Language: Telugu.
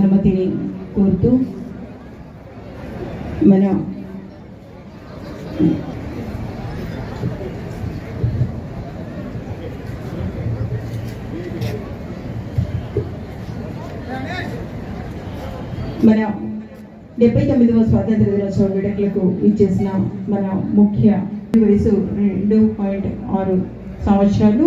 అనుమతిని కోరుతూ మన మన డెబ్బై తొమ్మిదవ స్వాతంత్ర దినోత్సవ వేడుకలకు ఇచ్చేసిన మన ముఖ్య వయసు రెండు పాయింట్ ఆరు సంవత్సరాలు